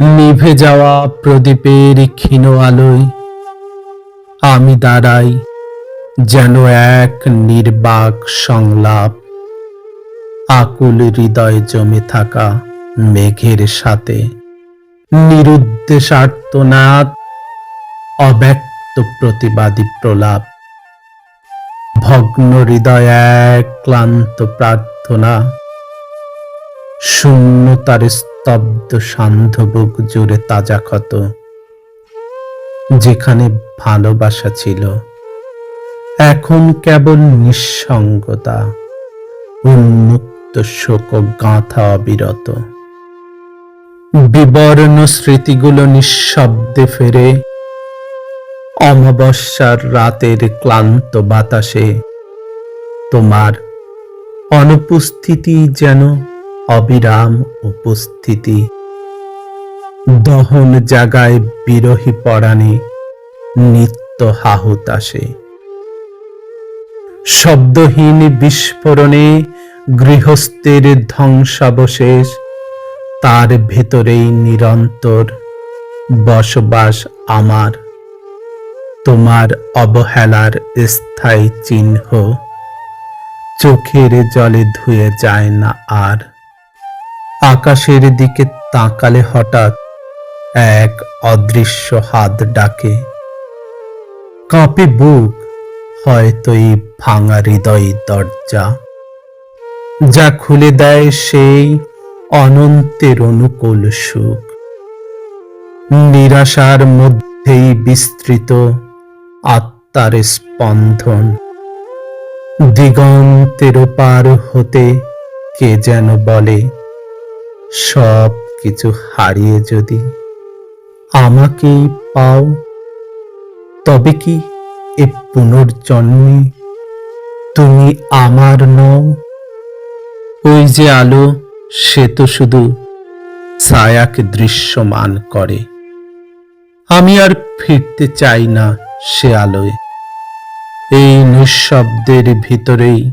নিভে যাওয়া প্রদীপের ক্ষীণ আলোয় আমি দাঁড়াই যেন এক নির্বাক সংলাপ, আকুল হৃদয় জমে থাকা মেঘের সাথে। নিরুদ্দেশ আর্তনাদ অব্যক্ত প্রতিবাদী প্রলাপ। ভগ্ন হৃদয় এক ক্লান্ত প্রার্থনা। শূন্যতার স্তব্ধ সান্ধ্যবুক জুড়ে তাজা ক্ষত, যেখানে ভালোবাসা ছিল। এখন কেবল নিঃসঙ্গতা, উন্মুক্ত শোক গাঁথা অবিরত। বিবর্ণ স্মৃতিগুলো নিঃশব্দে ফেরে, অমাবস্যার রাতের ক্লান্ত বাতাসে তোমার অনুপস্থিতি যেন অবিরাম উপস্থিতি। দহন জাগায় বিরহী পরাণে নিত্য হাহুতাসে শব্দহীন বিস্ফোরণে গৃহস্থের ধ্বংসাবশেষ, তার ভেতরেই নিরন্তর বসবাস আমার। তোমার অবহেলার স্থায়ী চিহ্ন, চোখের জলে ধুয়ে যায় না আর। আকাশের দিকে তাকালে হঠাৎ এক অদৃশ্য হাত ডাকে। কাঁপে বুক, হয়তো এই ভাঙা হৃদয় দরজা। যা খুলে দেয় সেই অনন্তের অনুকূল সুখ। নিরাশার মধ্যেই বিস্তৃত আত্মার স্পন্দন। দিগন্তের পার হতে কে যেন বলে সব কিছু হারিয়ে যদি আমাকেই পাও, তবে কি এ পুনর্জন্মে তুমি আমার নও? ওই যে আলো, সে তো শুধু ছায়াকে দৃশ্যমান করে। আমি আর ফিরতে চাই না সে আলোয়। এই নিঃশব্দের ভিতরেই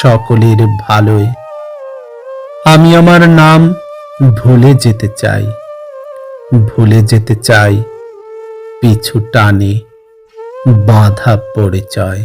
সকলের ভালোয় আমি আমার নাম ভুলে যেতে চাই ভুলে যেতে চাই পিছু টানে বাধা পড়ে পরিচয়